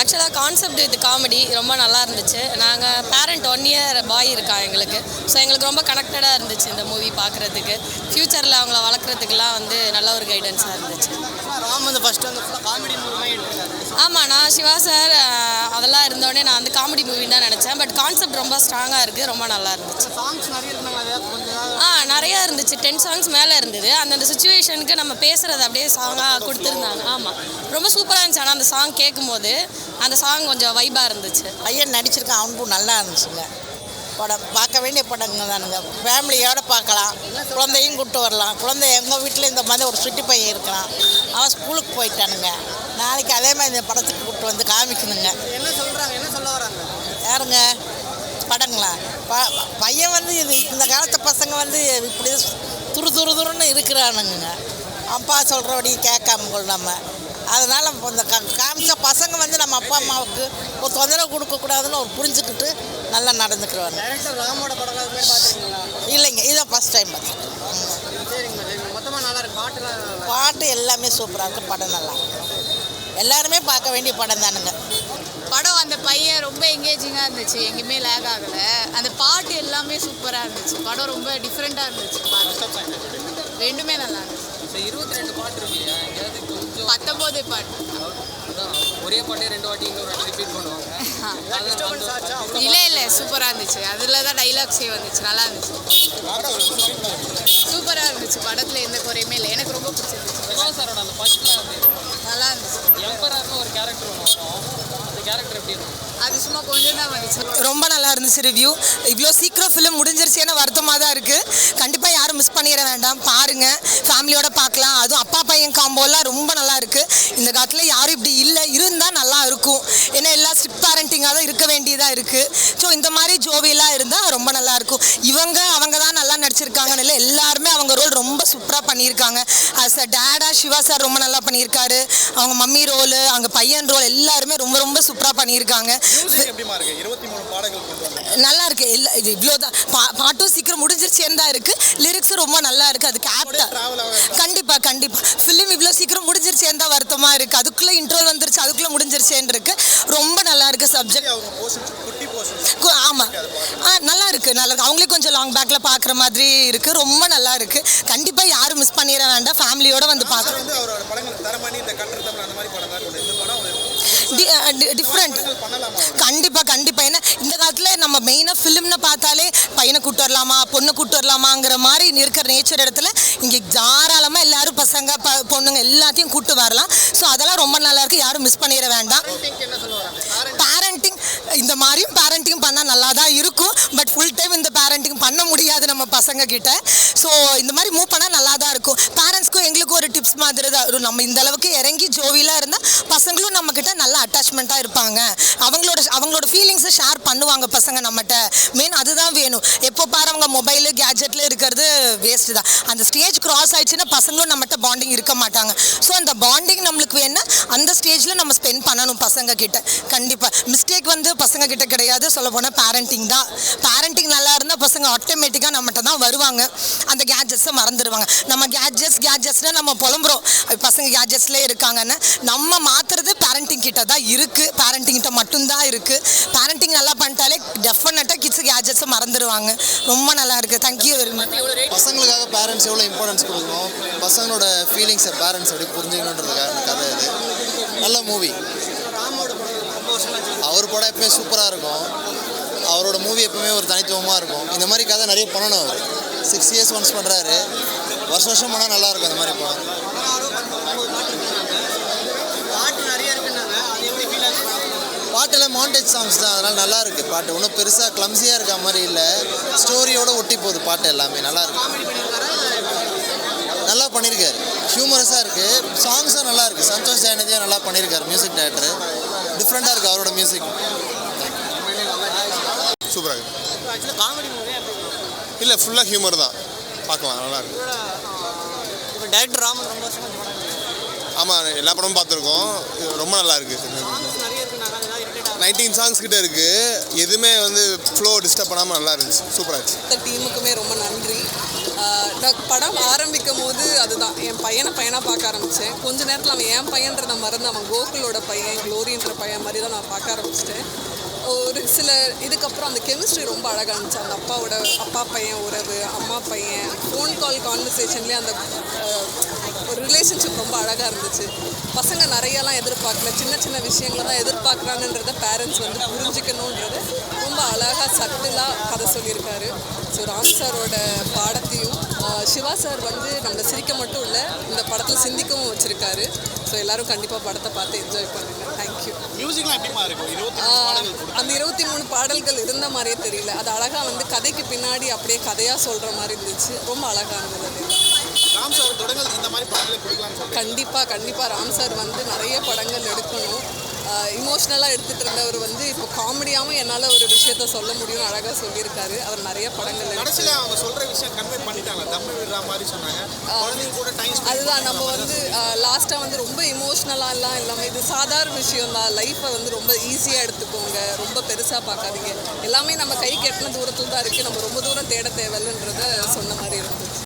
ஆக்சுவலாக கான்செப்ட் இது காமெடி ரொம்ப நல்லா இருந்துச்சு. நாங்கள் பேரண்ட் ஒன் இயர் பாய் இருக்கா எங்களுக்கு. ஸோ எங்களுக்கு ரொம்ப கனெக்டடாக இருந்துச்சு இந்த மூவி பார்க்குறதுக்கு ஃப்யூச்சரில் அவங்கள வளர்க்குறதுக்கெல்லாம் வந்து நல்ல ஒரு கைடன்ஸாக இருந்துச்சு. ராம் வந்து ஃபர்ஸ்ட் வந்து காமெடி மூவி ஆமாம் நான் சிவா சார் அதெல்லாம் இருந்தோடனே நான் வந்து காமெடி மூவின்னு தான் நினச்சேன். பட் கான்செப்ட் ரொம்ப ஸ்ட்ராங்காக இருக்குது ரொம்ப நல்லா இருந்துச்சு. ஆ நிறையா இருந்துச்சு. டென் சாங்ஸ் மேலே இருந்தது. அந்தந்த சுச்சுவேஷனுக்கு நம்ம பேசுகிறது அப்படியே சாங்காக கொடுத்துருந்தாங்க. ஆமாம் ரொம்ப சூப்பராக இருந்துச்சு. ஆனால் அந்த சாங் கேட்கும்போது அந்த சாங் கொஞ்சம் வைபாக இருந்துச்சு. பையன் நடிச்சிருக்கான் அவனுக்கும் நல்லா இருந்துச்சுங்க. படம் பார்க்க வேண்டிய படங்க தானுங்க. ஃபேமிலியோடு பார்க்கலாம். குழந்தையும் கூப்பிட்டு வரலாம். குழந்தை எங்கள் வீட்டில் இந்த மாதிரி ஒரு சுட்டி பையன் இருக்கிறான். அவன் ஸ்கூலுக்கு போயிட்டானுங்க. நாளைக்கு அதே மாதிரி இந்த படத்துக்கு கூப்பிட்டு வந்து காமிக்கணுங்க. என்ன சொல்றாங்க? என்ன சொல்ல வராங்க? யாருங்க? படங்களா? ப பையன் வந்து இது இந்த காலத்து பசங்க வந்து இப்படி துரு துரு துருன்னு இருக்கிறானுங்க. அப்பா சொல்கிறபடி கேட்காம கொள்ளாம. அதனால் இந்த கா காமிச்ச பசங்க வந்து நம்ம அப்பா அம்மாவுக்கு ஒரு தொந்தரவு கொடுக்கக்கூடாதுன்னு ஒரு புரிஞ்சுக்கிட்டு நல்லா நடந்துக்கிறவாங்க டைரக்டர் ராமோட படம் இல்லைங்க இதான் ஃபஸ்ட் டைம் பார்த்துருக்கேன். பாட்டு எல்லாமே சூப்பராக இருக்குது படம் நல்லா இருக்கு. எல்லாருமே பார்க்க வேண்டிய படம் தானுங்க. படம் அந்த பையன் ரொம்ப எங்கேஜிங்காக இருந்துச்சு. எங்கேயுமே லேக் ஆகலை. அந்த பாட்டு எல்லாமே சூப்பராக இருந்துச்சு. படம் ரொம்ப டிஃப்ரெண்ட்டாக இருந்துச்சு. பாட்டு ரெண்டுமே நல்லா இருந்துச்சு இருபத்தி ரெண்டு பாட்டு இருக்கு இல்லையா? எங்கேயாவது கொஞ்சம் பத்தொம்போது பாட்டு. ஒரே பாட்டே ரெண்டு வாட்டி இன்னொரு வாட்டி ரிப்பீட் பண்ணுவாங்க? இல்லை இல்லை சூப்பராக இருந்துச்சு. அதில் தான் டைலாக்ஸே வந்துச்சு. நல்லா இருந்துச்சு. சூப்பராக இருந்துச்சு. படத்தில் எந்த குறையுமே இல்லை. எனக்கு ரொம்ப பிடிச்சிருந்துச்சு. நல்லா இருந்துச்சு எம்பரர்னு ஒரு கேரக்டர் ஒன்று வரும் அந்த கேரக்டர் எப்படி இருக்கும் அது சும்மா கொஞ்சம் தான் வந்துச்சு. ரொம்ப நல்லா இருந்துச்சு ரிவ்யூ இவ்வளோ சீக்கிரம் ஃபிலிம் முடிஞ்சிருச்சேன்னு வருத்தமாக தான் இருக்குது கண்டிப்பாக யாரும் மிஸ் பண்ணிட வேண்டாம். பாருங்கள் ஃபேமிலியோட பார்க்கலாம். அதுவும் அப்பா பையன் காம்போலாம் ரொம்ப நல்லா இருக்குது இந்த காலத்தில் யாரும் இப்படி இல்லை. இருந்தால் நல்லா இருக்கும். ஏன்னா எல்லாம் ஸ்ட்ரிக்ட் பேரண்டிங்காக தான் இருக்க வேண்டியதாக இருக்குது ஸோ இந்த மாதிரி ஜோவியெல்லாம் இருந்தால் ரொம்ப நல்லா இருக்கும். இவங்க அவங்க தான் இல்லை எல்லாருமே அவங்க ரோல் ரொம்ப சூப்பராக பண்ணியிருக்காங்க. As a data Siva sir ரொம்ப நல்லா பண்ணியிருக்காரு. அவங்க மம்மி ரோலு அவங்க பையன் ரோல் எல்லாருமே ரொம்ப ரொம்ப சூப்பராக பண்ணியிருக்காங்க. நல்லா இருக்கு. இல்லை இது இவ்வளோ தான் பா பாட்டும் சீக்கிரம் முடிஞ்சிருச்சேன்னு தான் இருக்கு. லிரிக்ஸும் ரொம்ப நல்லா இருக்கு. அதுக்கு ஆப்டா கண்டிப்பா கண்டிப்பா. ஃபிலிம் இவ்வளோ சீக்கிரம் முடிஞ்சிருச்சேன்னு தான் வருத்தமா இருக்கு. அதுக்குள்ள இன்ட்ரோல் வந்துருச்சு அதுக்குள்ள முடிஞ்சிருச்சேன்னு இருக்கு ரொம்ப நல்லா இருக்கு சப்ஜெக்ட் அவங்க போர்ஷன் குட்டி போர்ஷன் கு- ஆமா. ஆ நல்லா இருக்கு நல்லா இருக்கு. அவங்களே கொஞ்சம் லாங் பேக்ல பாக்குற மாதிரி இருக்கு. ரொம்ப நல்லா இருக்கு. கண்டிப்பா யாரும் மிஸ் பண்ணிட வேண்டாம். ஃபேமிலியோட வந்து ஒரு டிஃப்ரெண்ட் பண்ணலாமா கண்டிப்பா கண்டிப்பா. ஏன்னா இந்த காலத்துல நம்ம மெயினா ஃபிலிம்னு பார்த்தாலே பையனை கூட்டு வரலாமா பொண்ணை கூட்டு வரலாமாங்கிற மாதிரி இருக்கிற நேச்சர் இடத்துல இங்க தாராளமா எல்லாரும் பசங்க பொண்ணுங்க எல்லாத்தையும் கூட்டு வரலாம். ஸோ அதெல்லாம் ரொம்ப நல்லா இருக்கு. யாரும் மிஸ் பண்ணிட வேண்டாம் என்ன சொல்ல வராங்க பேரண்டிங் இந்த மாதிரியும் பேரண்டிங் பண்ணால் நல்லா தான் இருக்கும். பட் ஃபுல் டைம் இந்த பேரண்டிங் பண்ண முடியாது. நம்ம பசங்க கிட்ட ஸோ இந்த மாதிரி மூவ் பண்ணால் நல்லா தான் இருக்கும். பேரண்ட்ஸ்க்கும் எங்களுக்கும் ஒரு டிப்ஸ் மாதிரி தான் நம்ம இந்த அளவுக்கு இறங்கி ஜோவியலாக இருந்தால் பசங்களும் நம்ம கிட்ட நல்ல அட்டாச்மெண்ட்டாக இருப்பாங்க. அவங்களோட அவங்களோட ஃபீலிங்ஸை ஷேர் பண்ணுவாங்க பசங்க நம்மகிட்ட. மெயின் அதுதான் வேணும். எப்போ பாரு அவங்க மொபைலு கேஜெட்டில் இருக்கிறது வேஸ்ட்டு தான். அந்த ஸ்டேஜ் கிராஸ் ஆயிடுச்சுன்னா பசங்களும் நம்மகிட்ட பாண்டிங் இருக்க மாட்டாங்க. ஸோ அந்த பாண்டிங் நம்மளுக்கு வேணும் அந்த ஸ்டேஜில் நம்ம ஸ்பெண்ட் பண்ணணும் பசங்க கிட்ட கண்டிப்பாக மிஸ்டேக் வந்து பசங்க கிட்ட கிடையாது. சொல்ல போனால் பேரண்டிங் தான். பேரண்டிங் நல்லா இருந்தால் பசங்க ஆட்டோமேட்டிக்காக நம்ம தான் வருவாங்க. அந்த கேட்ஜெட்ஸை மறந்துடுவாங்க நம்ம கேஜெட்ஸ் கேட்ஜெட்ஸ்னால் நம்ம புலம்புறோம். பசங்க கேஜெட்ஸ்லேயே இருக்காங்கன்னு. நம்ம மாற்றுறது பேரண்டிங் கிட்ட தான் இருக்குது பேரண்டிங் கிட்ட மட்டும்தான் இருக்குது பேரண்டிங் நல்லா பண்ணிட்டாலே டெஃபினட்டாக கிட்ஸ் கேஜெட்ஸை மறந்துடுவாங்க ரொம்ப நல்லா இருக்குது தேங்க்யூ வெரி மச் பசங்களுக்காக பேரண்ட்ஸ் எவ்வளோ இம்பார்ட்டன்ஸ் கொடுக்கணும்? பசங்களோட ஃபீலிங்ஸை பேரண்ட்ஸ் எப்படி புரிஞ்சுக்கணுன்றதுக்காக கதை இது. நல்ல மூவி ராமோட படம் ரொம்ப வருஷம் ஆச்சு அவர் படம் எப்பவுமே சூப்பராக இருக்கும். அவரோட மூவி எப்பவுமே ஒரு தனித்துவமாக இருக்கும். இந்த மாதிரி கதை நிறைய பண்ணணும் அவர். சிக்ஸ் இயர்ஸ் ஒன்ஸ் பண்ணுறாரு வருஷம் வருஷம் பண்ணால் நல்லாயிருக்கும் இந்த மாதிரி படம். பாட்டெல்லாம் மாண்டேஜ் சாங்ஸ் தான். அதனால் நல்லா இருக்கு பாட்டு. ஒன்றும் பெருசாக கிளம்ஸியாக இருக்க மாதிரி இல்லை. ஸ்டோரியோட ஒட்டி போகுது பாட்டு எல்லாமே. நல்லா இருக்கு. நல்லா பண்ணியிருக்காரு ஹியூமரஸாக இருக்குது சாங்ஸும் நல்லா இருக்குது சந்தோஷ் ஜெயநிதியும் நல்லா பண்ணியிருக்காரு மியூசிக் டைரக்டர் டிஃப்ரெண்ட்டாக இருக்குது அவரோட மியூசிக் சூப்பராக இருக்கு. ஆக்சுவலாக காமெடி மூவி அப்படி இல்லை ஃபுல்லாக ஹியூமர் தான். பார்க்கலாம் நல்லா இருக்கு. இப்போ டேரக்டர் ராமன் ரொம்ப ஆமாம் எல்லா படமும் பார்த்துருக்கோம். ரொம்ப நல்லா இருக்கு சாங்ஸ் நிறைய இருக்குன்னாங்க அது ஏதாவது irritate ஆகுதா? நைன்டீன் சாங்ஸ் கிட்ட இருக்கு. எதுவுமே வந்து ஃப்ளோ டிஸ்டர்ப் பண்ணாமல் நல்லா இருந்துச்சு. சூப்பராக இருந்துச்சு டீமுக்குமே ரொம்ப நன்றி. நான் படம் ஆரம்பிக்கும் போது அதுதான். என் பையனை பையனாக பார்க்க ஆரம்பித்தேன் கொஞ்ச நேரத்தில் அவன் என் பையன்றதை மறந்து அவன் கோகுலோட பையன் க்ளோரின்ற பையன் மாதிரி தான் நான் பார்க்க ஆரம்பிச்சிட்டேன். ஒரு சில இதுக்கப்புறம் அந்த கெமிஸ்ட்ரி ரொம்ப அழகாக இருந்துச்சு. அந்த அப்பாவோட அப்பா பையன் உறவு அம்மா பையன் ஃபோன் கால் கான்வர்சேஷன்லேயே அந்த ரிலேஷன்ஷிப் ரொம்ப அழகாக இருந்துச்சு. பசங்க நிறையலாம் எதிர்பார்க்கல. சின்ன சின்ன விஷயங்களை தான் எதிர்பார்க்குறாங்கன்றத பேரண்ட்ஸ் வந்து புரிஞ்சுக்கணுன்றது ரொம்ப அழகாக சட்டிலாக கதை சொல்லியிருக்காரு. ஸோ ராம் சாரோட பாடத்தையும் சிவா சார் வந்து நம்மளை சிரிக்க மட்டும் இல்லை இந்த படத்தில் சிந்திக்கவும் வச்சுருக்காரு. ஸோ எல்லாரும் கண்டிப்பாக படத்தை பார்த்து என்ஜாய் பண்ணுங்க. தேங்க்யூ அந்த இருபத்தி மூணு பாடல்கள் இருந்த மாதிரியே தெரியல. அது அழகாக வந்து கதைக்கு பின்னாடி அப்படியே கதையாக சொல்கிற மாதிரி இருந்துச்சு. ரொம்ப அழகாக இருந்தது ராம் சார் தொடங்கல் இந்த மாதிரி கொடுக்கலாம்னு சொல்லி கண்டிப்பாக கண்டிப்பாக ராம் சார் வந்து நிறைய படங்கள் எடுக்கணும். இமோஷ்னலாக எடுத்துகிட்டு இருந்தவர் வந்து இப்போ காமெடியாகவும் என்னால் ஒரு விஷயத்த சொல்ல முடியும்னு அழகாக சொல்லியிருக்காரு. அவர் நிறைய படங்கள் கடைசியில் அவங்க சொல்கிற விஷயம் கன்வே பண்ணிட்டாங்க. தம்மு விடுற மாதிரி சொன்னாங்க. குழந்தைங்க கூட டைம் அதுதான். நம்ம வந்து லாஸ்ட்டாக வந்து ரொம்ப இமோஷ்னலாலாம் இல்லாமல் இது சாதாரண விஷயம் தான். லைஃப்பை வந்து ரொம்ப ஈஸியாக எடுத்துக்கோங்க. ரொம்ப பெருசாக பார்க்காதீங்க. எல்லாமே நம்ம கை கெட்டின தூரத்தில் தான் இருக்குது நம்ம ரொம்ப தூரம் தேட தேவையில்லைன்றத சொன்ன மாதிரி இருந்தது